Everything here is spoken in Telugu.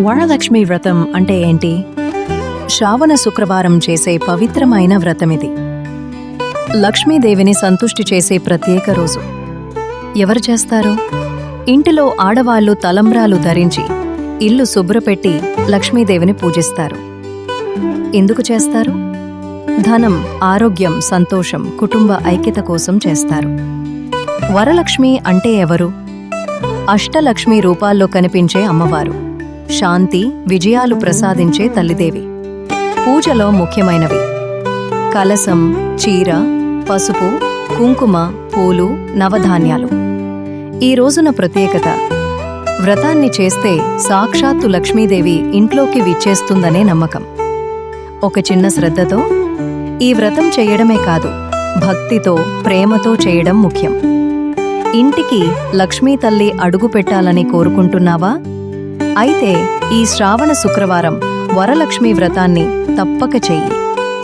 వరలక్ష్మి వ్రతం అంటే ఏంటి? శ్రావణ శుక్రవారం చేసే పవిత్రమైన వ్రతమిది. లక్ష్మీదేవిని సంతుష్టి చేసే ప్రత్యేక రోజు. ఎవరు చేస్తారు? ఇంటిలో ఆడవాళ్ళు తలంబ్రాలు ధరించి ఇల్లు శుభ్రపెట్టి లక్ష్మీదేవిని పూజిస్తారు. ఎందుకు చేస్తారు? ధనం ఆరోగ్యం సంతోషం కుటుంబ ఐక్యత కోసం చేస్తారు. వరలక్ష్మి అంటే ఎవరు? అష్టలక్ష్మి రూపాల్లో కనిపించే అమ్మవారు. శాంతి విజయాలు ప్రసాదించే తల్లిదేవి. పూజలో ముఖ్యమైనవి. కలసం చీర పసుపు కుంకుమ పూలు నవధాన్యాలు. ఈ రోజున ప్రత్యేకత. వ్రతాన్ని చేస్తే సాక్షాత్తు లక్ష్మీదేవి ఇంట్లోకి విచ్చేస్తుందనే నమ్మకం. ఒక చిన్న శ్రద్ధతో ఈ వ్రతం చేయడమే కాదు భక్తితో ప్రేమతో చేయడం ముఖ్యం. ఇంటికి లక్ష్మీ తల్లి అడుగు పెట్టాలని కోరుకుంటున్నావా? అయితే ఈ శ్రావణ శుక్రవారం వరలక్ష్మి వ్రతాన్ని తప్పక చెయ్యి.